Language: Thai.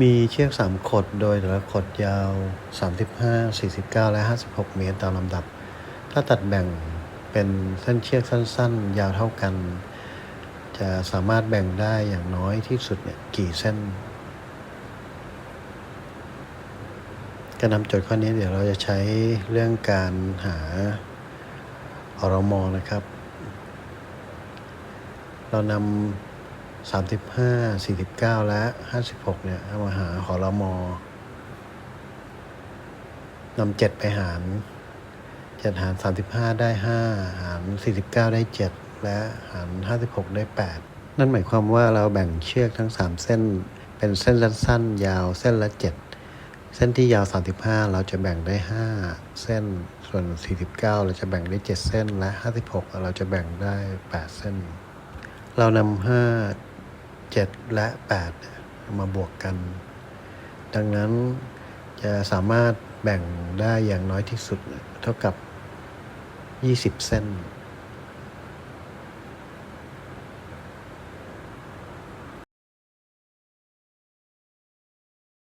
มีเชือกสามขด โดยแต่ละขดยาว 35 49 และ 56 เมตรตามลำดับ ถ้าตัดแบ่งเป็นเส้นเชือกสั้น ๆ ยาวเท่ากัน จะสามารถแบ่งได้อย่างน้อยที่สุดเนี่ยกี่เส้นการนำโจทย์ข้อนี้เดี๋ยวเราจะใช้เรื่องการหาอรมนะครับ เรานำ 35 49 และ 56 เนี่ยเอามาหาหอรมอนำ7ไปหาร7หาร 35 ได้ 5 หาร 49 ได้ 7 และหาร 56 ได้ 8 นั่นหมายความว่าเราแบ่งเชือกทั้ง 3 เส้น เป็นเส้นสั้นๆยาวเส้นละ 7 เส้นที่ยาว 35 เราจะแบ่งได้ 5 เส้น ส่วน 49 เราจะแบ่งได้ 7 เส้น และ 56 เราจะแบ่งได้ 8 เส้น เรานำห้าเจ็ดและแปดมาบวกกัน ดังนั้นจะสามารถแบ่งได้อย่างน้อยที่สุดเท่ากับ 20 เส้น